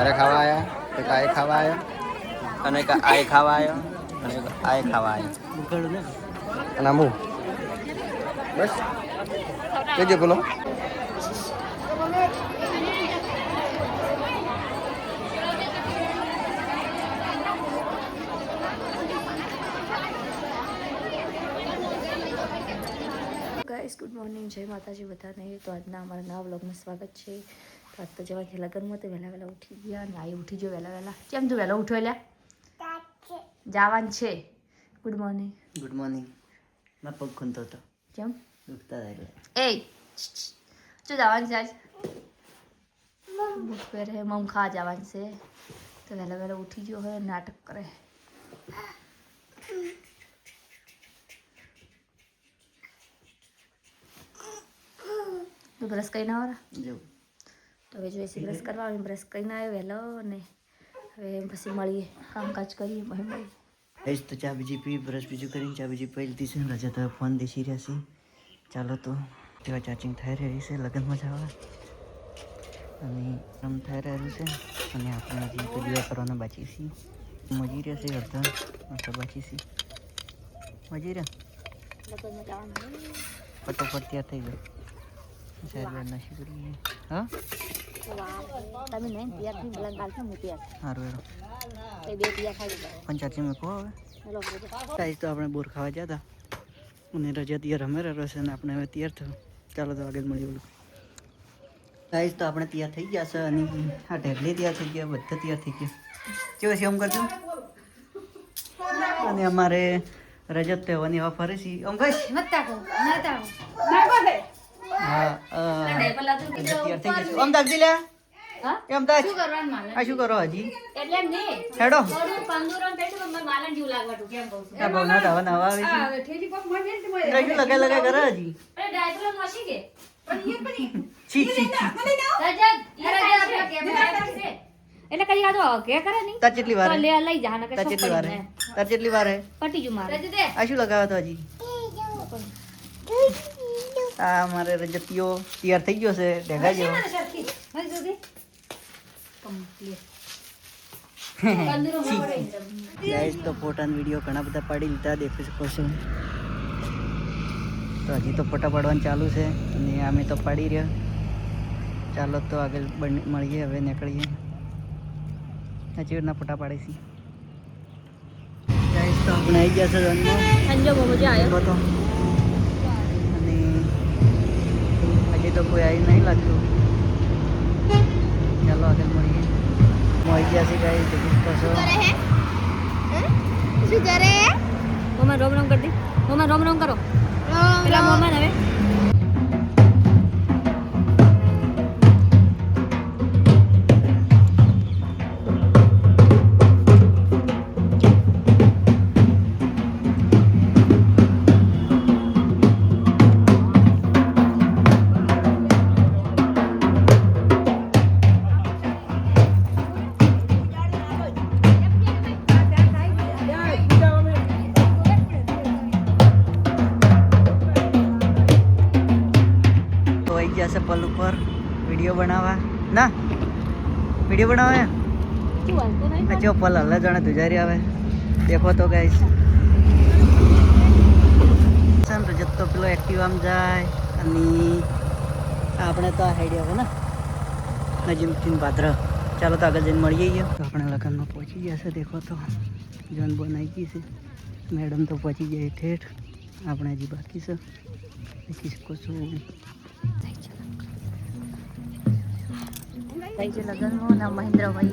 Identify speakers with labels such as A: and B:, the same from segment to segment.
A: અરે ખાવા આયા એક આય ખાવા આવ્યા અને એક આય ખાવા આવ્યો અને એક આય ખાવા આવ્યા અને આમું બસ. કેજો
B: બોલો. ગુડ મોર્નિંગ જય માતાજી બધાને. તો આજના અમારા નવા વ્લોગમાં સ્વાગત છે. તો આજ તો જવાથી લગ્નમાં તો વહેલા વહેલા ઉઠી ગયા અને આવી ઉઠી જો વહેલા વહેલા કેમ તું વહેલા ઉઠ્યો એટલે જવાન છે ગુડ મોર્નિંગ
C: ગુડ મોર્નિંગ મેં પગ ખૂંદતો હતો
B: કેમ
C: દુખતા હતા એટલે
B: એ શું જવાનું છે આજ બુટ પહેરે મમ ખા જવાનું છે તો વહેલા વહેલા ઉઠી ગયો હોય નાટક કરે તું બ્રશ કરીને આવરા
C: જો
B: તો હવે જોઈએ બ્રશ કરવા આવે બ્રશ કરીને આવ્યો વહેલો અને હવે પછી મળીએ, કામકાજ કરીએ ભાઈ એ
C: એજ તો ચા બીજી પી, બ્રશ બીજું કરીને ચા બીજી પી લીધી છે. રજા તો ફોન દેશી રહ્યા છે. ચાલો તો તેવા ચાર્જિંગ થઈ રહી છે, લગ્નમાં જવા. અને આમ થઈ રહ્યું છે. અને આપણે હજી તો દીવા કરવાના બાકી છીએ. મજી રહ્યા છે, અડધા અડધા બાકી છે. મજી રહ્યા? ફટોફટ ત્યાં થઈ ગયો. સાહેબ નાસી કરીએ હા?
B: તમે નહીં તૈયાર થઈ બોલા ગાલ હું તૈયાર
C: સારું એનો
B: એ બે તૈયાર થઈ ગયા
C: મૂકો હવે.
B: હેલો
C: તો આપણે બોર ખાવા ગયા હતા. અને રજા તૈયાર અમે રહ્યો છે અને આપણે હવે તૈયાર થયું. ચાલો તો આગળ મળી બોલું. ગાઈસ તો આપણે તૈયાર થઈ ગયા છે અને આ ઢેગલી તૈયાર થઈ ગયા બધા તૈયાર થઈ ગયા. કેવો છે એમ કરજો અને અમારે રજત થવાની હવા ફરે છે એમ તાજ
B: શું કરવાનું મારે
C: આ શું કરો હજી?
B: એટલે એમ નહીં.
C: હેડો. નવા નવા આવે છે. કરે હજી. છે
B: એટલે કઈ આજો કે કરે નહીં.
C: તાર કેટલી વાર.
B: લે લઈ જા ને
C: તાર કેટલી વાર. તાર કેટલી વાર.
B: પટી જુ મારે.
C: આ શું લગાવ્યો તો હજી? આ મારે રજતીઓ તૈયાર થઈ ગયો છે ઢેગા જેવો. ગાઈસ તો ફોટા વીડિયો ઘણા બધા પાડી લીધા દેખી શકો છો. તો હજી તો ફોટા પાડવાનું ચાલુ છે અને અમે તો પાડી રહ્યા. ચાલો તો આગળ મળીએ હવે નીકળીએ. હજી ફોટા પાડીશી ગાઈસ તો આપણે આવી ગયા છે રંગમાં
B: અંજો બહુ મજા આવ્યો
C: હતો અને હજી તો કોઈ આવી નહીં લાગતું. ચાલો આગળ મળીએ. મળી ગયા છે કશો
B: શું કરે મોમાં રોમ રોમ કરી દે. મોમાં રોમ રોમ કરો. પેલા મોમાં
C: વીડિયો બનાવે? જો પલ હલ્લા જાણે ધુજારી આવે. દેખો તો રજત તો પેલો એક્ટિવ આમ જાય. અને આપણે તો આ હાઈડ આવે ને. નજીમથી પાત્ર ચાલો તો આગળ જઈને મળીએ છીએ તો આપણે લગ્નમાં પહોંચી ગયા છે દેખો તો. જોન બોન આવી ગઈ છે. મેડમ તો પહોંચી જાય ઠેઠ. આપણે હજી બાકી છે. શકો છો.
B: ભાઈ છે લગ્નમાં ના મહેન્દ્રભાઈ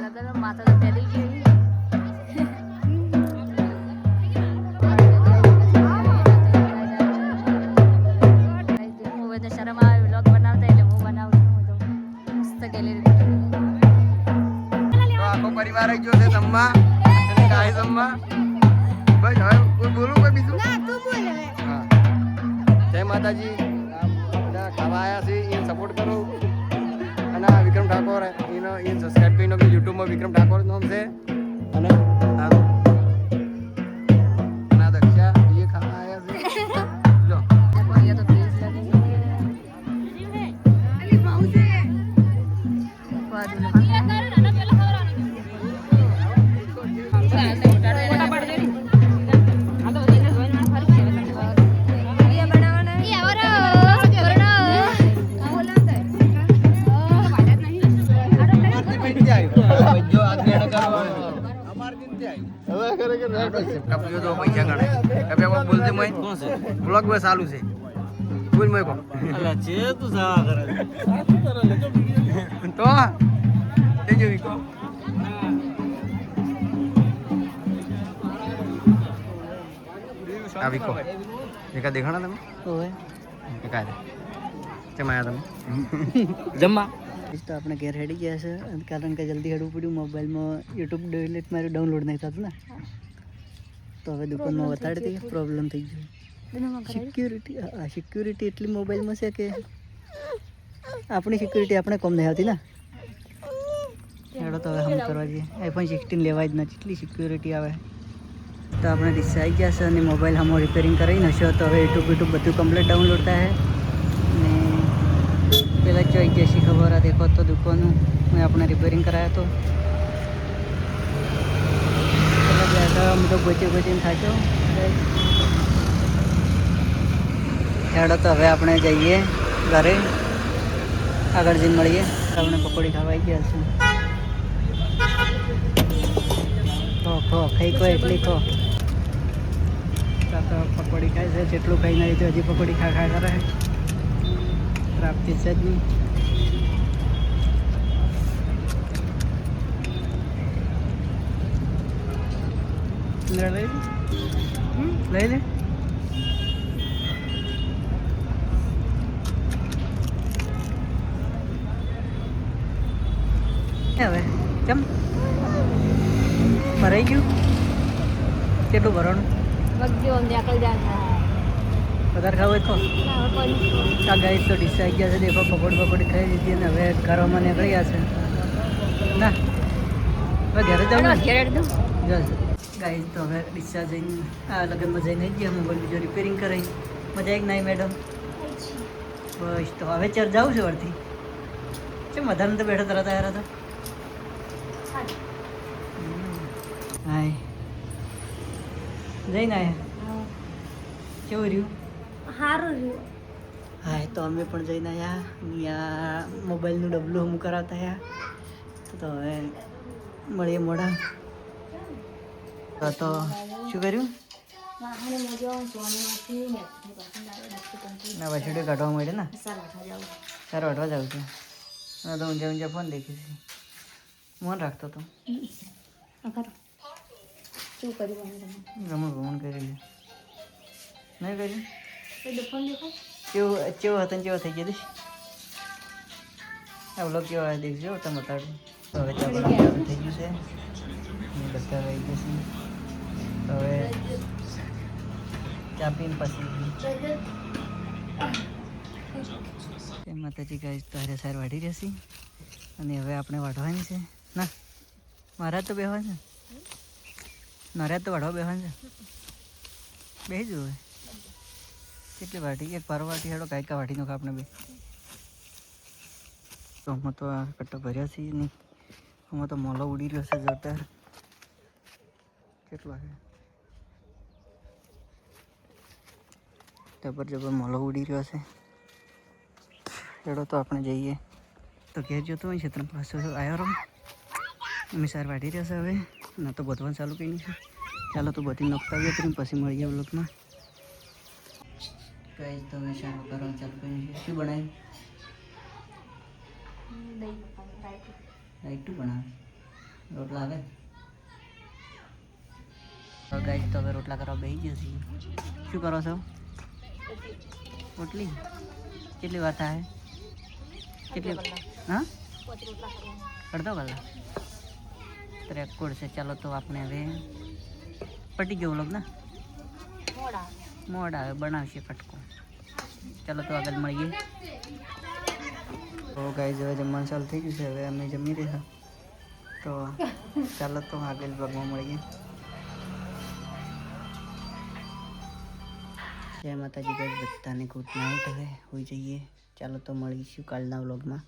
B: લગ્નમાં માતા તો પહેરી ગઈ
A: માતાજી બધા ખાવા આવ્યા છે એને સપોર્ટ કરો. અને વિક્રમ ઠાકોર એનો એ સબસ્ક્રાઈબ કરી નાખ્યું યુટ્યુબમાં વિક્રમ ઠાકોર નામ છે. અને આ દક્ષા જો
B: આદમી એને કરવાનો હવે ખરેખર
A: કપિયો તો મય જંગણ કપિયા કોણ બોલતે મય કોણ છે બ્લોગ બસ ચાલુ છે બોલ દેખાણા તમે
C: ઓય
A: તમે
C: જમ્મા તો આપણે ઘેર હેડી ગયા છે. કારણ કે જલ્દી હેડવું પડ્યું મોબાઈલમાં યુટ્યુબ ડિલીટ મારું ડાઉનલોડ નહીં થતું ને. તો હવે દુકાનમાં વધારે થઈ પ્રોબ્લેમ થઈ ગયો. સિક્યુરિટી હા સિક્યુરિટી એટલી મોબાઈલમાં છે કે આપણી સિક્યુરિટી આપણે કોમ નહીં આવતી ને. હેડો તો હવે હમ કરવા જઈએ. આઈફોન સિક્સટીન લેવાય જ નથી. એટલી સિક્યુરિટી આવે. તો આપણે આવી ગયા છે અને મોબાઈલ હમો રિપેરિંગ કરાવી નશો તો હવે યુટ્યુબ યુટ્યુબ બધું કમ્પ્લીટ ડાઉનલોડ થાય ને પેલા જોઈ ગયા છે ખબર આ દેખો તો દુકાનનું મેં આપણે રિપેરિંગ કરાયો તો. પેલા અમે તો ગોચી ગોચીને થાક્યો. હેડો તો હવે આપણે જઈએ ઘરે. આગળ જઈને મળીએ. આપણે પકોડી ખાવા ગયા છું ખો ખો ખાઈ ખો એટલી ખો તો પકોડી ખાય છે, જેટલું ખાઈ નહીં તો હજી પકોડી ખા ખા કરે. પ્રાપ્તિ છે જ નહીં. લઈ લે લઈ લે હવે કેમ ભરાઈ ગયું કેટલું ભરવાનું વધારે ખાવ હોય તો આ ગાઈસ તો આવી ગયા છે દેખો પકોડી પકોડી ખાઈ લીધી અને હવે ઘરમાં નીકળ્યા છે ના હવે ઘરે જવું ગાઈસ તો હવે ડીસા જઈને લગ્નમાં જઈને જ ગયા મોબાઈલ બીજો રિપેરિંગ કરાવી મજા આવી નહીં મેડમ બસ તો હવે ચર જાઉં છું વળથી. કેમ વધારે તો બેઠો તરત આવ્યા હતા? હાય. જઈને આવ્યા કેવું રહ્યું? હા તો અમે પણ જઈને આવ્યા અહીંયા મોબાઈલનું ડબલું અમુક કરાવતા આવ્યા તો હવે મળીએ મોડા. તો તો શું કર્યું ના વસેડે કાઢવા મળે ને સારો હટવા જાઉં છું હા તો ઊંઝા ઊંઝા ફોન દેખીશ મોન રાખતો હતો
B: શું કર્યું
C: રમણ ભમણ કરી લે નહીં કર્યું
B: ફોન દેખાય
C: કેવો કેવો હતો ને કેવો થઈ ગયો દઈશ આ વ્લોગ કેવો આવે દેખજો તમે બતાડો તો હવે ચા બનાવવાનું થઈ ગયું છે અને બધા આવી જશે હવે ચા પછી એ માતાજી ગાય તો હારે સાર વાઢી રહેશે અને હવે આપણે વાઢવાની છે. ના, મારા તો બેહવા છે. મારા તો વાઢવા બેહવાનું છે. બે જ હવે. કેટલી વાટી એક પારો વાટી હેડો કાયકા વાટી નાખો આપણે બે. તો અમે તો આ કટ્ટો ભર્યા છીએ નહીં અમે તો મોલો ઉડી રહ્યો છે જોરદાર. કેટલા જબર જબર મોલો ઉડી રહ્યો છે. ચડો તો આપણે જઈએ. તો ઘેર જતો હોય ત્રણ પાછો આવ્યો રહો. અમે સાર વાટી રહ્યા છે હવે. ના તો બધવાનું ચાલુ કરી છે. ચાલો તો બધી નખતાવીએ તો પછી મળીએ બ્લોકમાં કઈ તમે શાક કરવાનું ચાલુ કરી છે. શું બનાવ્યું? રાઈટું બનાવે? રોટલા આવે? ગાઈસ, તો હવે રોટલા કરવા બેસી જશે શું કરો છો? રોટલી? કેટલી વાત આવે કેટલી હા? અડધો કલાક. તો રેકોર્ડ છે. ચાલો તો આપણે હવે પટી ગયો લોક ને? મોડ આવે, બનાવશે કટકો. ચાલો તો આગળ મળીએ. તો ગાઈઝ હવે જમવાનું ચાલુ થઈ ગયું છે. હવે અમે જમી રહ્યા. તો ચાલો તો આગળ ભાગમાં મળીએ. જય માતાજી બધાને ગુડ નાઇટ હવે હોઈ જઈએ. ચાલો તો મળીશું કાલના વ્લોગમાં.